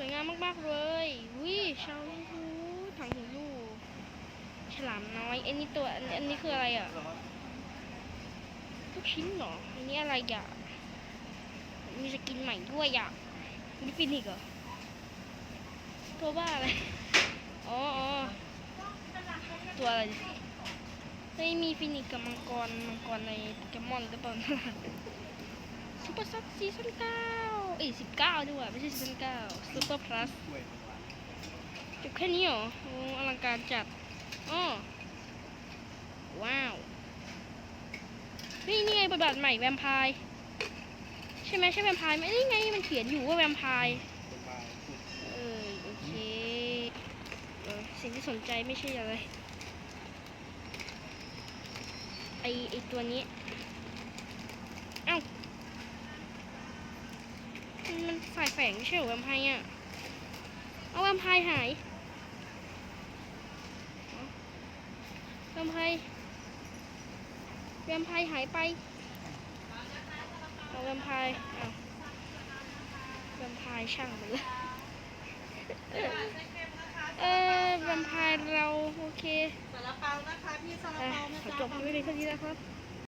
สวยงามมากๆเลยวิชาวฮูถังหูลูกฉลามน้อยอันนี้ตัวอันอันนี้คืออะไรอะลูกชิ้นเหรออันนี้อะไรอะมีสกินใหม่ด้วยอะนี่ฟินิกเหรอตัวบ้าอะไรอ๋อตัวอะไรเฮ้ยมีฟินิกกับมังกรมังกรในโปเกมอนหรือเปล่า ซูเปอร์ซักซีซั่นเก้าเอ้ยสิบเก้าด้วยไม่ใช่ซีซั่นเก้าซูเปอร์พลัสจบแค่นี้เหรออลังการจัดอ้อว้าวเฮ้ยนี่ไงบทบาทใหม่แวมไพร์ใช่ไหมใช่แวมไพร์ไหมนี่ไงมันเขียนอยู่ว่าแวมไพร์เออโอเคเออสิ่งที่สนใจไม่ใช่อะไรไอไอตัวนี้ เอ้า มันมันฝ่ายแฝงไม่ใช่เหรอแวมไพร์อะ เอาแวมไพร์หายเอาแวมไพร์แวมไพร์หายไป เอาแวมไพร์เอาแวมไพร์ช่างมันเลยเออแวมไพร์เราโอเคซาลาเปานะคะพี่ซาลาอะเปานะขอจ๊ะจบไว้ในเท่านี้นะครับ